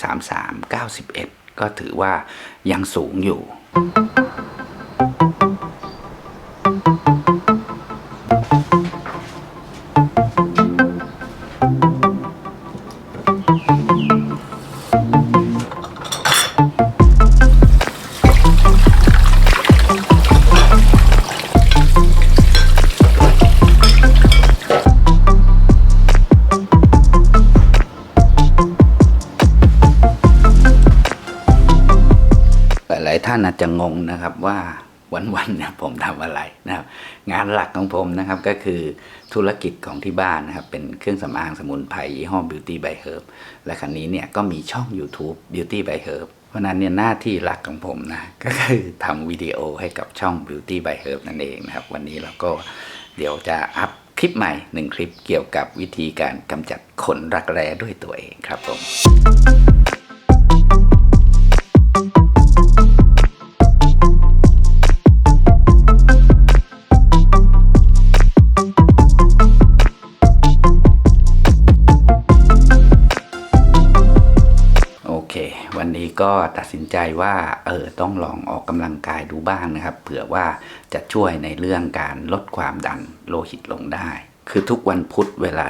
133 91 ก็ถือว่ายังสูงอยู่ห ลาย ๆ ท่านอาจจะงงนะครับว่าวันๆเนี่ยผมทำอะไรนะครับ งานหลักของผมนะครับก็คือธุรกิจของที่บ้านนะครับ เป็นเครื่องสำอางสมุนไพรยี่ห้อ Beauty by Herb และครั้นี้เนี่ยก็มีช่อง YouTube Beauty by Herb เพราะฉะนั้นเนี่ยหน้าที่หลักของผมนะก็คือทำวิดีโอให้กับช่อง Beauty by Herb นั่นเองนะครับ วันนี้เราก็เดี๋ยวจะอัพคลิปใหม่หนึ่งคลิปเกี่ยวกับวิธีการกำจัดขนรักแร้ด้วยตัวเองครับผม นี้ก็ตัดสินใจว่าเออต้องลองออกกำลังกายดูบ้างนะครับ เผื่อว่าจะช่วยในเรื่องการลดความดันโลหิตลงได้ คือทุกวันพุธเวลา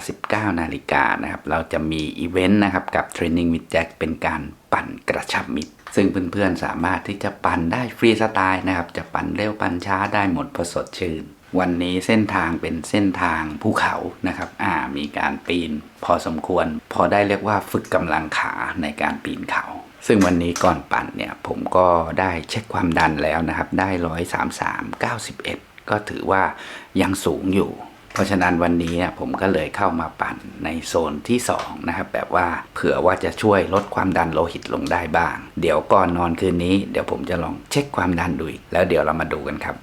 19 นาฬิกานะครับ เราจะมีอีเวนต์นะครับกับ Training with Jack เป็นการปั่นกระชับมิตร ซึ่งเพื่อนๆสามารถที่จะปั่นได้ฟรีสไตล์นะครับ จะปั่นเร็วปั่นช้าได้หมดพราะสดชื่นวันนี้เส้นทางเป็นเส้นทางภูเขานะครับ อ่า มีการปีน พอสมควร พอได้เรียกว่าฝึกกำลังขาในการปีนเขา ซึ่งวันนี้ก่อนปั่นเนี่ยผมก็ได้เช็คความดันแล้วนะครับ ได้133 91ก็ถือว่ายังสูงอยู่ เพราะฉะนั้นวันนี้เนี่ยผมก็เลยเข้ามาปั่นในโซนที่2นะครับแบบว่าเผื่อว่าจะช่วยลดความดันโลหิตลงได้บ้าง เดี๋ยวก่อนนอนคืนนี้ เดี๋ยวผมจะลองเช็คความดันดูอีกแล้วเดี๋ยวเรามาดูกันครับ